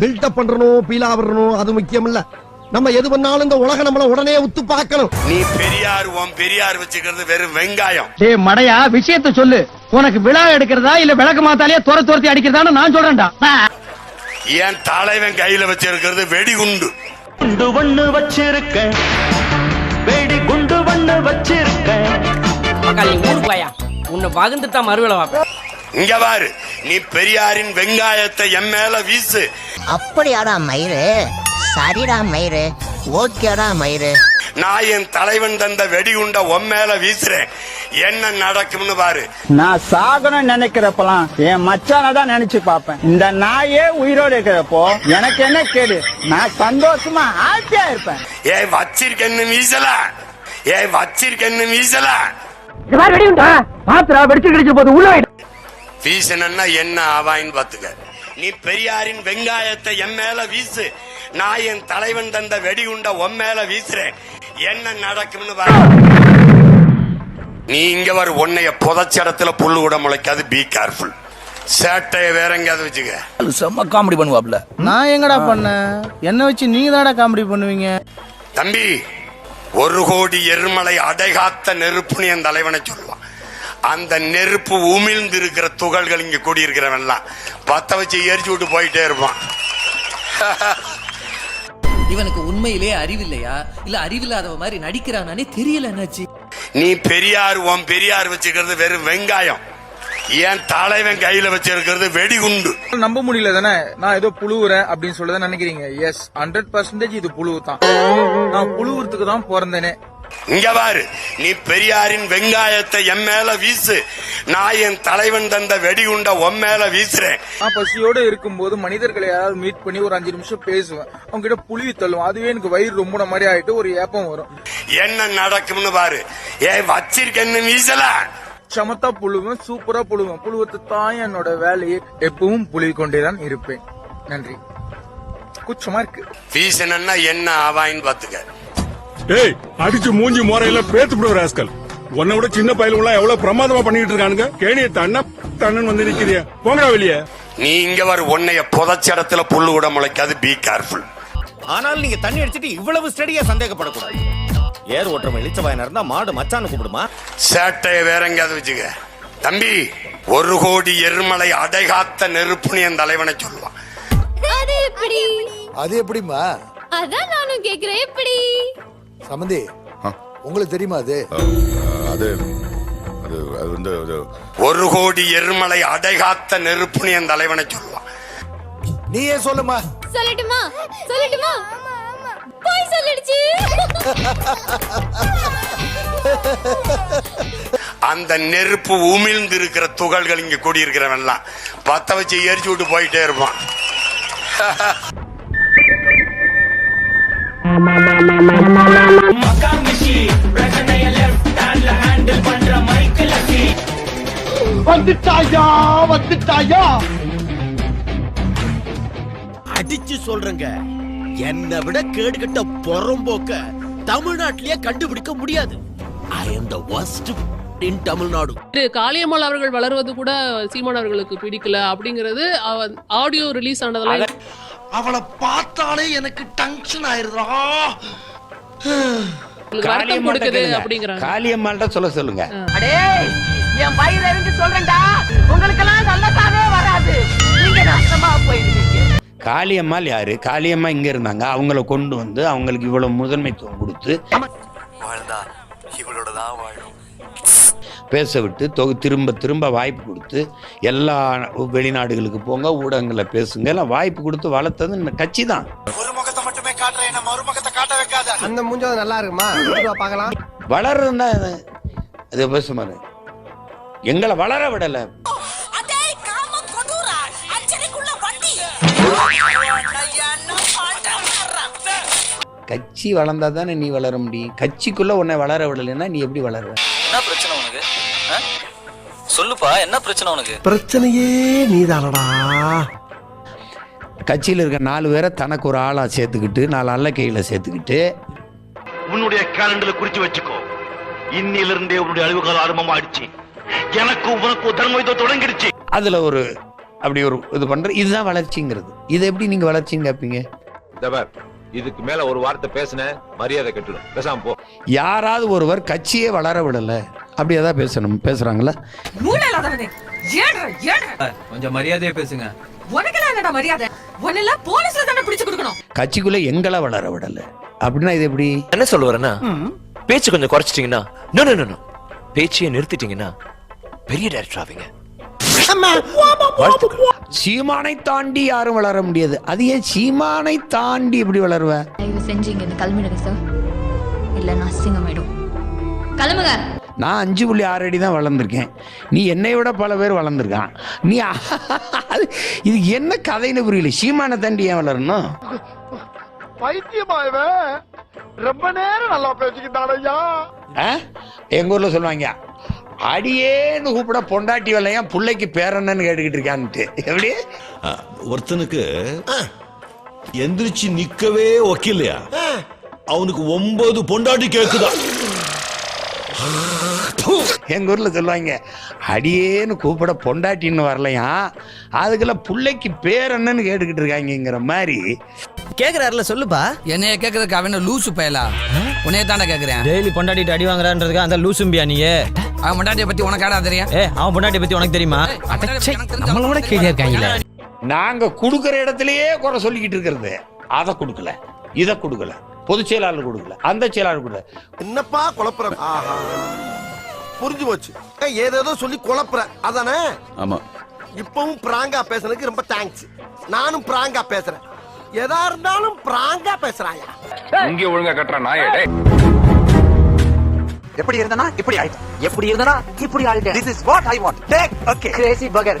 Build up பண்றணும் Beela வரணும் அது முக்கியம் இல்ல நம்ம எது பண்ணாலும் இந்த உலகம் நம்மள உடனே உத்து பார்க்கணும். நீ பெரியார் உன் பெரியார் வச்சுக்கிறது வெறும் வெங்காயம். டேய் மடையா விஷயத்த சொல்லு. உனக்கு விழா எடுக்கிறதா இல்ல விளக்கு மாத்தாலே துர துரத்தி அடிக்கிறதான்னு நான் சொல்றேன்டா. என் தலைவன் கையில வச்சிருக்கிறது வெடிகுண்டு? குண்டு ஒண்ணு வச்சிருக்க. வெடி குண்டு ஒண்ணு வச்சிருக்க. மக்கள் நீ ஊருக்கு வாயா. உன்னை வகுந்து தான் மறுவேலை வாப்பேன். இங்க பாரு நீ பெரியாரின் வெங்காயத்தை என் மேல வீசு. அப்படியாடா மயிறு? சரிடா மயிறு. ஓகேடா மயிறு. நான் என் தலைவன் தந்த வெடிகுண்ட உன் மேல வீசுறேன். என்ன நடக்கும்னு பாரு. நான் சாகணும்னு நினைக்கிறப்பலாம் என் மச்சான தான் நினைச்சு பார்ப்பேன். இந்த நாயே உயிரோடு இருக்கிறப்போ எனக்கு என்ன கேடு? நான் சந்தோஷமா ஹாப்பியா இருப்பேன். ஏய் வச்சிருக்கன்னு வீசல ஏய் வச்சிருக்கன்னு வீசல பாத்திரா வெடிச்சு கிடைச்ச போது உள்ள வீசணும்னா என்ன ஆவாயின்னு பாத்துக்க நீ பெரியாரின் வெங்காயத்தை என் மேல வீசு. நான் என் தலைவன் தந்த வெடிகுண்ட உன் மேல வீசுறேன். என்ன நடக்கும்னு பாரு. நீ இங்க வர உன்னைய புதைச்ச இடத்துல புல்லு கூட முளைக்காது. பி கேர்ஃபுல் சேட்டைய வேற எங்கேயாவது வச்சுக்க. செம்ம காமெடி பண்ணுவாப்ல. நான் எங்கடா பண்ணேன்? என்ன வச்சு நீங்க தானடா காமெடி பண்ணுவீங்க? தம்பி ஒரு கோடி எருமலை அடைகாத்த நெருப்புன்னு என் தலைவனை சொல்லுவான். அந்த நெருப்பு உமிழ்ந்து இருக்கிற துகள்கள் இங்க கூடியிருக்கிறவன்லாம். பத்த வச்சு எரிச்சு விட்டு போயிட்டே இருப்பான். இவனுக்கு உண்மையிலே அறிவில்லையா? இல்ல அறிவில்லாதவ மாதிரி நடிக்கிறானே தெரியல என்னாச்சு நீ பெரியார் உன் பெரியார் வச்சுக்கிறது வெறும் வெங்காயம். என் தலைவன் கையில வச்சிருக்கிறது வெடிகுண்டு. நம்ப முடியல தானே? நான் ஏதோ புழுவுறேன் அப்படின்னு சொல்லதான் நினைக்கிறீங்க. எஸ் ஹண்ட்ரட் பர்சன்டேஜ் இது புழு தான் நான் புழுவுறதுக்கு தான் பிறந்தேனே. இங்க பாரு நீ பெரியாரின் வெங்காயத்தை என் மேல வீசு. நான் என் தலைவன் தந்த வெடிகுண்ட உன் மேல வீசுறேன். நான் பசியோட இருக்கும்போது மனிதர்களை யாராவது மீட் பண்ணி ஒரு அஞ்சு நிமிஷம் பேசுவேன். அவங்க கிட்ட புழுவி தள்ளுவேன். அதுவே எனக்கு வயிறு ரொம்ப மாதிரி ஆயிட்டு ஒரு ஏப்பம் வரும். என்ன நடக்கும்னு பாரு. ஏய் வச்சிருக்கன்னு வீசல சமத்தா புழுவேன் சூப்பரா புழுவேன். புழுவத்து தான் என்னோட வேலையை எப்பவும் புழுவி கொண்டேதான் இருப்பேன். நன்றி. குச்சமா இருக்கு. வீசணும்னா என்ன ஆவாயின்னு பாத்துக்க ஏய் அடிச்சு மூஞ்சி முறையில பேத்து விடுற ராஸ்கல். உன்னை விட சின்ன பயலுங்களா எவ்வளவு பிரமாதமா பண்ணிட்டு இருக்கானுங்க. கேணிய தண்ண தண்ணன் வந்து நிக்கிறிய. போங்கடா வெளியே. நீ இங்க வர உன்னைய புதைச்ச இடத்துல புல்லு கூட முளைக்காது பி கேர்ஃபுல் ஆனால் நீங்க தண்ணி அடிச்சிட்டு இவ்வளவு ஸ்டடியா சந்தேகப்படக்கூடாது. ஏர் ஓட்டுறவன் இழிச்சவாயனா இருந்தா மாடு மச்சான்னு கூப்பிடுமா? சேட்டைய வேற எங்கேயாவது வச்சுக்க. தம்பி ஒரு கோடி எருமலை அடைகாத்த நெருப்புன்னு என் தலைவனை சொல்லுவான். அது எப்படி? அது எப்படிமா அதான் நானும் கேக்குறேன். எப்படி? சமந்தி உங்களுக்கு தெரியுமா அது? அது அது அது வந்து ஒரு கோடி எருமலை அடைகாத்த நெருப்புன்னு என் தலைவனை சொல்லுவான். நீயே சொல்லுமா? சொல்லட்டுமா? சொல்லட்டுமா? போய் சொல்லிடுச்சு. அந்த நெருப்பு உமிழ்ந்து இருக்கிற துகள்கள் இங்க கூடியிருக்கிறவன்லாம். பத்த வச்சு எரிச்சு விட்டு போயிட்டே இருப்பான். வந்துட்டாயா வந்துட்டாயா அடிச்சு சொல்றேங்க. என்னை விட கேடுகட்ட பொறம்போக்க தமிழ்நாட்டிலேயே கண்டுபிடிக்க முடியாது. I am the worst in Tamil Nadu Thiru Kaliammal அவர்கள் வளர்வது கூட சீமான் அவர்களுக்கு பிடிக்கல அப்படிங்கிறது ஆடியோ ரிலீஸ் ஆனதெல்லாம் அவளை பார்த்தாலே எனக்கு டென்ஷன் ஆயிருதா காளியம்மாள்கிட்ட சொல்ல சொல்லுங்க. அடே என் வயிறு எரிஞ்சு சொல்றேன்டா. உங்களுக்கெல்லாம் நல்லதாவே வராது. நீங்க நாசமா போயிருவீங்க காளியம்மாள் யாரு? காளியம்மா இங்க இருந்தாங்க. அவங்கள கொண்டு வந்து அவங்களுக்கு இவ்வளவு முதன்மைத்துவம் கொடுத்து பேச விட்டு தொகு திரும்ப திரும்ப வாய்ப்பு கொடுத்து எல்லா வெளிநாடுகளுக்கு போங்க ஊடகங்களை பேசுங்க எல்லாம் வாய்ப்பு கொடுத்து வளர்த்தது இந்த கட்சி தான். அந்த மூஞ்சாவது நல்லா இருக்குமா? பார்க்கலாம். வளர்றதுன்னா அது பேசுமாரு எங்களை வளர விடல. கட்சி வளர்ந்தா தானே நீ வளர முடியும். கட்சிக்குள்ள உன்னை வளர விடலைன்னா நீ எப்படி வளருவ? என்ன பிரச்சனை உனக்கு? சொல்லுப்பா என்ன பிரச்சனை உனக்கு? பிரச்சனையே நீதானடா. கட்சியில் இருக்க நாலு பேரை தனக்கு ஒரு ஆளா சேர்த்துக்கிட்டு நாலு அல்ல கையில சேர்த்துக்கிட்டு உன்னுடைய கேலண்டர்ல குறிச்சு வச்சுக்கோ. இன்னிலிருந்தே உன்னுடைய அழிவு காலம் ஆரம்பமாயிடுச்சு எனக்கு உனக்கு தர்ம யுத்தம் தொடங்கிடுச்சு. அதுல ஒரு அப்படி ஒரு இது பண்ற இதுதான் வளர்ச்சிங்கிறது. இது எப்படி நீங்க வளர்ச்சின்னு கேட்பீங்க தவர் இதுக்கு மேல ஒரு வார்த்தை பேசுன மரியாதை கெட்டுடும். பேசாம போ. யாராவது ஒருவர் கட்சியே வளர விடல. அப்படி ஏதாவது பேசணும் பேசுறாங்களா கொஞ்சம் மரியாதையா பேசுங்க. கட்சிக்குள்ள எங்களை வளர விடல. அப்படின்னா இது எப்படி? என்ன சொல்ல வரேன்னா பேச்சு கொஞ்சம் குறைச்சிட்டீங்கன்னா நோ நோ நோ, நோ பேச்சையே நிறுத்திட்டீங்கன்னா பெரிய டேரக்டர் ஆவீங்க. சீமானை தாண்டி யாரும் வளர முடியாது. அது ஏன் சீமானை தாண்டி எப்படி வளருவ? தயவு செஞ்சு இங்க இருந்து கிளம்பிடுங்க சார் இல்ல நான் அசிங்கமாயிடும். கிளம்புங்க. நான் அஞ்சு புள்ளி ஆறு அடி தான் வளர்ந்துருக்கேன். நீ என்னை விட பல பேர் வளர்ந்துருக்கான். நீ அது- இது என்ன கதைன்னு புரியல. சீமானை தாண்டி ஏன் வளரணும்? பைத்தியமா இவன் ரொம்ப நேரம் நல்லா பேசிக்கிட்டான் ஐயா? எங்க ஊர்ல சொல்லுவாங்க. அடியேன்னு கூப்பிட பொண்டாட்டி வரலையா பிள்ளைக்கு பேரன்னு கேட்டுக்கிட்டு இருக்கான்ட்டு. எப்படி? ஒருத்தனுக்கு எந்திரிச்சு நிக்கவே ஒக்கில்லையா அவனுக்கு ஒன்பது பொண்டாட்டி கேக்குதா? எங்க ஊர்ல சொல்லுவாங்க அடியேன்னு கூப்பிட பொண்டாட்டின்னு வரலையா? அதுக்குள்ள பிள்ளைக்கு பேர் என்னன்னு கேட்டுக்கிட்டு இருக்காங்கங்கிற மாதிரி. கேக்குறாருல சொல்லுப்பா. என்னைய கேக்குறதுக்கு அவன லூசு பயலா? உன்னைய தானே கேக்குறேன். டெய்லி பொண்டாட்டிட்டு அடி வாங்குறான்றதுக்கு அந்த லூசும்பியா நீ அவன் மண்டாட்டிய பத்தி உனக்கு ஆடா தெரியும் ஏ அவன் பொண்டாட்டி பத்தி உனக்கு தெரியுமா? நம்மளோட கேள்வியா இருக்காங்களே. நாங்க கொடுக்கிற இடத்துலயே குறை சொல்லிக்கிட்டு இருக்கிறது. அதை கொடுக்கல. இதை கொடுக்கல. பொதுச் செயலாளர் கொடுக்கல. அந்த செயலாளர் கொடுக்கல. என்னப்பா குழப்புற? ஆஹா. புரிஞ்சு போச்சு. ஏதேதோ சொல்லி குழப்புற. அதானே? ஆமா. இப்பவும் பிராங்கா பேசுனதுக்கு ரொம்ப தேங்க்ஸ் நானும் பிராங்கா பேசுறேன். எதா இருந்தாலும் பிராங்கா பேசுறாயா? இங்க ஒழுங்கா கட்டுற நாயே டேய். எப்படி இருந்தனா? இப்படி ஆயிட்டேன் எப்படி இருந்தனா? இப்படி ஆயிட்டேன். This is what I want take okay crazy பகர்